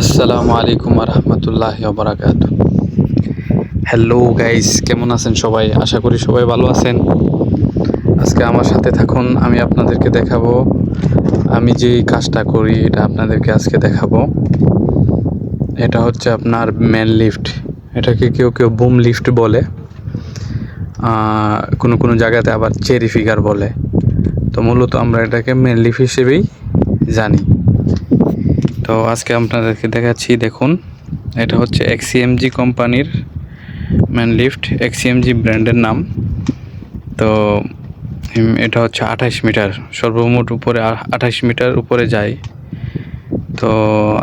আসসালামু আলাইকুম রহমতুল্লাহ বারাকাত hello guys কেমন আছেন সবাই? আশা করি সবাই ভালো আছেন। আজকে আমার সাথে থাকুন, আমি আপনাদেরকে দেখাবো। আমি যে কাজটা করি, এটা আপনাদেরকে আজকে দেখাবো। এটা হচ্ছে আপনার ম্যান লিফট এটাকে কেউ কেউ বুম লিফট বলে। কোনো কোনো জায়গাতে আবার চেরি ফিগার বলে। তো মূলত আমরা এটাকে ম্যান লিফট হিসেবেই জানি। তো আজকে আপনাদেরকে দেখাচ্ছি, দেখুন, এটা হচ্ছে এক্সিএমজি কোম্পানির ম্যান লিফট এক্সিএমজি ব্র্যান্ডের নাম। তো এটা হচ্ছে আঠাশ মিটার, সর্বমোট উপরে আঠাশ মিটার উপরে যায়। তো,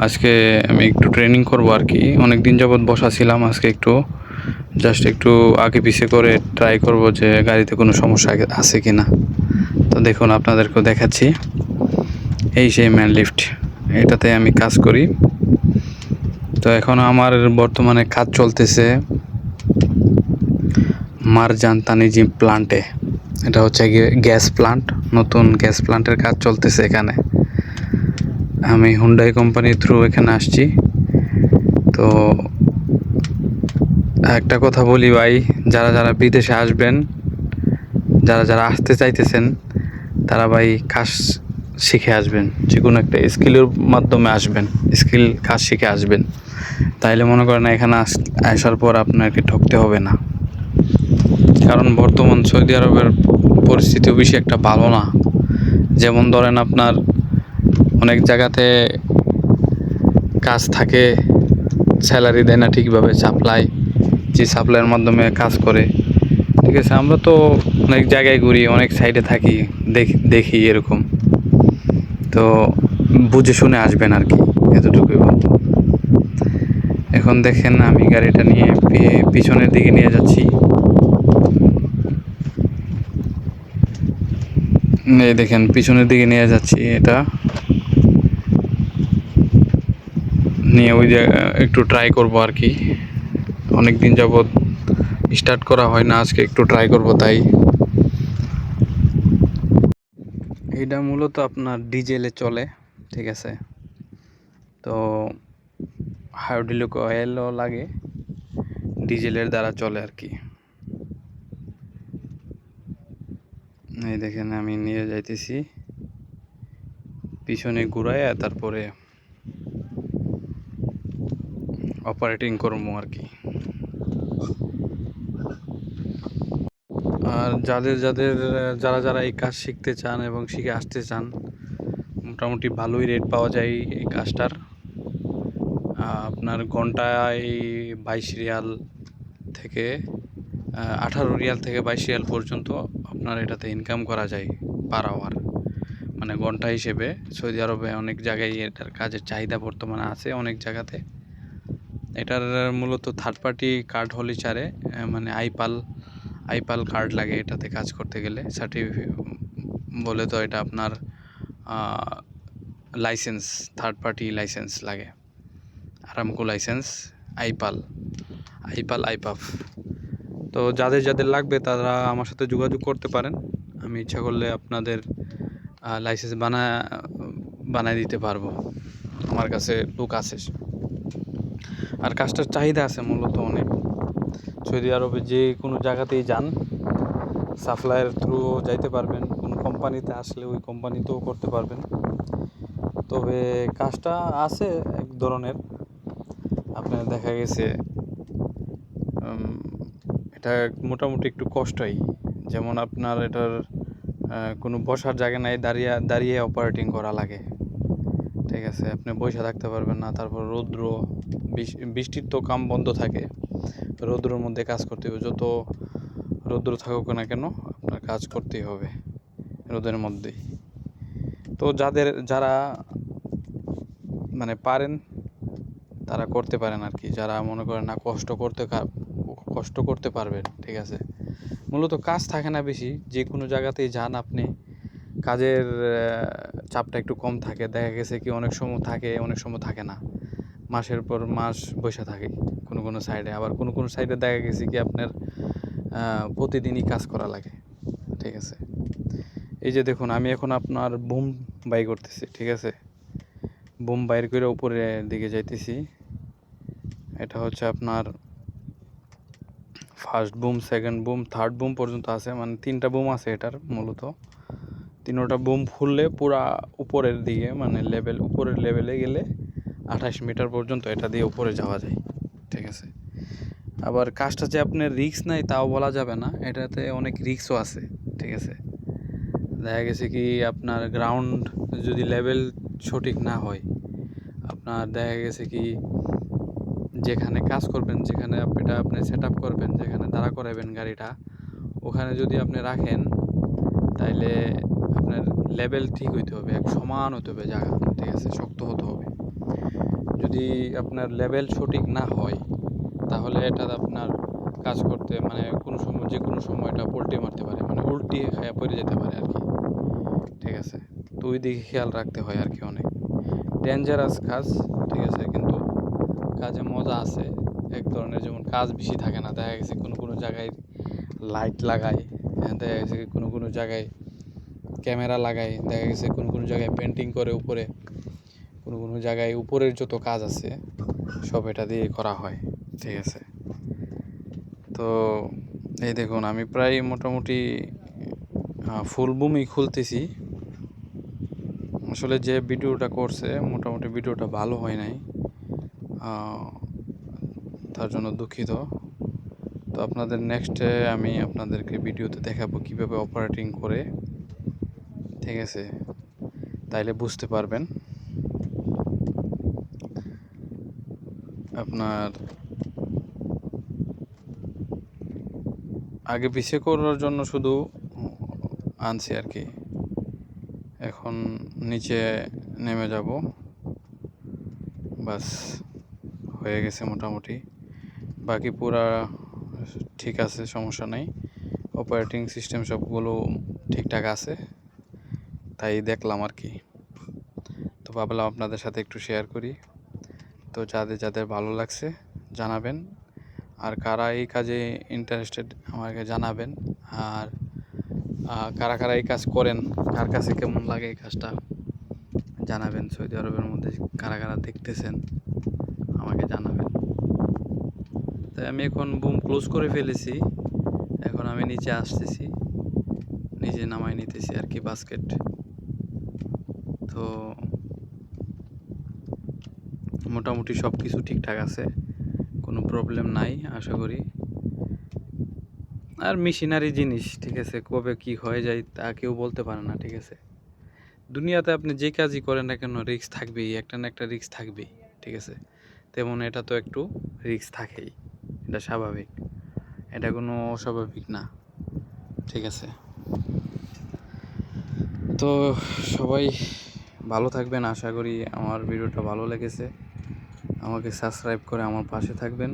আজকে আমি একটু ট্রেনিং করব আর কি। অনেক দিন যাবৎ বসা ছিলাম, আজকে একটু জাস্ট একটু আগে পিছে করে ট্রাই করব যে গাড়িতে কোনো সমস্যা আছে কি না তো দেখুন, আপনাদেরকেও দেখাচ্ছি। এই সেই ম্যান লিফট এটাতে আমি কাজ করি। তো এখন আমার বর্তমানে কাজ চলতেছে মারজান তানিজি প্লান্টে এটা হচ্ছে গিয়ে গ্যাস প্লান্ট নতুন গ্যাস প্লান্টের কাজ চলতেছে এখানে। আমি হুন্ডাই কোম্পানির থ্রু এখানে আসছি। তো একটা কথা বলি ভাই, যারা যারা বিদেশে আসবেন, যারা যারা আসতে চাইতেছেন, তারা ভাই কাজ শিখে আসবেন, যে কোনো একটা স্কিলের মাধ্যমে আসবেন স্কিল কাজ শিখে আসবেন। তাইলে মনে করেন এখানে আস- আসার পর আপনাকে ঠকতে হবে না। কারণ বর্তমান সৌদি আরবের পরিস্থিতিও বেশি একটা ভালো না। যেমন ধরেন আপনার অনেক জায়গাতে কাজ থাকে স্যালারি দেয় না ঠিকভাবে সাপ্লাই যে সাপ্লাইয়ের মাধ্যমে কাজ করে। ঠিক আছে, আমরা তো অনেক জায়গায় ঘুরি, অনেক সাইডে থাকি, দেখি দেখি এরকম। তো বুঝে শুনে আসবেন আর কি, এতটুকুই বলতো এখন দেখেন আমি গাড়িটা নিয়ে পিছনের দিকে নিয়ে যাচ্ছি। এই দেখেন, পিছনের দিকে নিয়ে যাচ্ছি এটা। নিয়ে ওই একটু ট্রাই করব আর কি। অনেক দিন যাবৎ স্টার্ট করা হয় না, আজকে একটু ট্রাই করব তাই। এটা মূলত আপনার ডিজেলে চলে, ঠিক আছে? তো হাইড্রোলিক অয়েলও লাগে, ডিজেলের দ্বারা চলে আর কি। এই দেখেন, আমি নিয়ে যাইতেছি। পিছনে ঘুরাইয়া তারপরে অপারেটিং করব আর কি আর যাদের যাদের, যারা যারা এই কাজ শিখতে চান এবং শিখে আসতে চান, মোটামুটি ভালোই রেট পাওয়া যায় এই কাজটার। আপনার ঘন্টায় বাইশ রিয়াল থেকে আঠারো রিয়াল থেকে বাইশ রিয়াল পর্যন্ত আপনার এটাতে ইনকাম করা যায় পার আওয়ার মানে ঘণ্টা হিসেবে সৌদি আরবে অনেক জায়গায় এটার কাজের চাহিদা বর্তমানে আছে অনেক জায়গাতে। এটার মূলত থার্ড পার্টি কার্ড হলে চারে মানে আইপাল আইপাল কার্ড লাগে এটাতে কাজ করতে গেলে। সার্টিফিকেট বলে তো এটা আপনার লাইসেন্স থার্ড পার্টি লাইসেন্স লাগে। আরামকো লাইসেন্স আইপাল আইপাল, আইপাফ। তো যাদের যাদের লাগবে তারা আমার সাথে যোগাযোগ করতে পারেন। আমি ইচ্ছা করলে আপনাদের লাইসেন্স বানা বানায় দিতে পারব। আমার কাছে লোক আছে। আর কাজটার চাহিদা আছে মূলত অনেক। সৌদি আরবে যে কোনো জায়গাতেই যান, সাপ্লাইয়ের থ্রু যাইতে পারবেন, কোনো কোম্পানিতে আসলে ওই কোম্পানিতেও করতে পারবেন। তবে কাজটা আছে এক ধরনের। আপনার দেখা গেছে এটা মোটামুটি একটু কষ্টই। যেমন আপনার এটার কোনো বসার জায়গা নাই, দাঁড়িয়ে দাঁড়িয়ে অপারেটিং করা লাগে। ঠিক আছে, আপনি বসে থাকতে পারবেন না। তারপর রৌদ্র বৃষ্টির তো কাম বন্ধ থাকে। রৌদ্রের মধ্যে কাজ করতে হবে। যত রৌদ্র থাকুক না কেন, আপনার কাজ করতেই হবে রোদের মধ্যেই। তো যাদের, যারা মানে পারেন, তারা করতে পারেন আর কি যারা মনে করেন না কষ্ট করতে কষ্ট করতে পারবেন, ঠিক আছে। মূলত কাজ থাকে না বেশি। যে কোনো জায়গাতেই যান আপনি। কাজের চাপটা একটু কম থাকে। দেখা গেছে কি অনেক সময় থাকে, অনেক সময় থাকে না। মাসের পর মাস বসে থাকে কোনো কোনো সাইডে আবার কোনো কোনো সাইডে দেখা গেছে কি আপনার প্রতিদিনই কাজ করা লাগে। ঠিক আছে? এই যে দেখুন, আমি এখন আপনার বুম বাই করতেছি, ঠিক আছে? বুম বাইর করে উপরে দিকে যাইতেছি। এটা হচ্ছে আপনার first boom second boom third boom পর্যন্ত আছে। মানে তিনটা বুম আছে এটার মূলত। তিনোটা বুম খুললে পুরা উপরের দিকে মানে লেভেল উপরের লেভেলে গেলে আঠাশ মিটার পর্যন্ত এটা দিয়ে উপরে যাওয়া যায়, ঠিক আছে? আবার কাজটা যে আপনার রিক্স নাই তাও বলা যাবে না, এটাতে অনেক রিক্সও আছে, ঠিক আছে? দেখা গেছে কি আপনার গ্রাউন্ড যদি লেভেল সঠিক না হয়, আপনার দেখা গেছে কি যেখানে কাজ করবেন, যেখানে এটা আপনি সেট আপ করবেন, যেখানে দাঁড়া করাবেন গাড়িটা, ওখানে যদি আপনি রাখেন, তাইলে আপনার লেভেল ঠিক হইতে হবে এক সমান হতে হবে জায়গা ঠিক আছে? শক্ত হতে হবে। যদি আপনার লেভেল সঠিক না হয় তাহলে এটা আপনার কাজ করতে মানে কোনো সময় যে কোনো সময় এটা পোল্টি মারতে পারে মানে উল্টি খায়া পড়ে যেতে পারে আর কি। ঠিক আছে? তো ওই দিকে খেয়াল রাখতে হয় আর কি অনেক। ডেঞ্জারাস কাজ ঠিক আছে? কিন্তু কাজে মজা আছে এক ধরনের যেমন কাজ বেশি থাকে না দেখা গেছে কোনো কোনো জায়গায় লাইট লাগায় হ্যাঁ, দেখা গেছে কোনো কোনো জায়গায় ক্যামেরা লাগায় দেখা গেছে কোনো কোনো জায়গায় পেন্টিং করে উপরে, কোনো কোনো জায়গায় উপরের যত কাজ আছে, সব এটা দিয়ে করা হয়, ঠিক আছে? তো এই দেখুন, আমি প্রায় মোটামুটি ফুল বুমই খুলতেছি। আসলে যে ভিডিওটা করছে, মোটামুটি ভিডিওটা ভালো হয় নাই। তার জন্য দুঃখিত। তো আপনাদের নেক্সটে আমি আপনাদেরকে ভিডিওতে দেখাবো কীভাবে অপারেটিং করে ঠিক আছে, তাইলে বুঝতে পারবেন। আপনার আগে পিছিয়ে করার জন্য শুধু আনছি আর কি। এখন নিচে নেমে যাব। বাস, হয়ে গেছে মোটামুটি। বাকি পুরা ঠিক আছে, সমস্যা নেই। অপারেটিং সিস্টেম সবগুলো ঠিকঠাক আছে। তাই দেখলাম আর কি। তো ভাবলাম আপনাদের সাথে একটু শেয়ার করি। তো যাদের যাদের ভালো লাগছে জানাবেন। আর কারা এই কাজে ইন্টারেস্টেড আমাকে জানাবেন। আর কারা কারা এই কাজ করেন, কার কাছে কেমন লাগে এই কাজটা জানাবেন। সৌদি আরবের মধ্যে কারা কারা দেখতেছেন আমাকে জানাবেন। তাই আমি এখন বুম ক্লোজ করে ফেলেছি। এখন আমি নিচে আসতেছি। নিজে নামাই নিতেছি আর কি বাস্কেট তো মোটামুটি সব কিছু ঠিকঠাক আছে, কোনো প্রবলেম নাই, আশা করি। আর মেশিনারি জিনিস, ঠিক আছে, কবে কি হয়ে যায় তা কেউ বলতে পারে না, ঠিক আছে। দুনিয়াতে আপনি যে কাজই করেন না কেন রিস্ক থাকবেই, একটা না একটা রিস্ক থাকবেই, ঠিক আছে। তেমন এটা তো একটু রিস্ক থাকেই, এটা স্বাভাবিক। এটা কোনো অস্বাভাবিক না, ঠিক আছে। তো সবাই ভালো থাকবেন। আশা করি আমার ভিডিওটা ভালো লেগেছে। আমাকে সাবস্ক্রাইব করে আমার পাশে থাকবেন।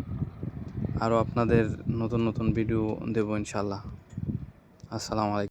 আরও আপনাদের নতুন নতুন ভিডিও দেবো ইনশাল্লাহ আসসালামু আলাইকুম।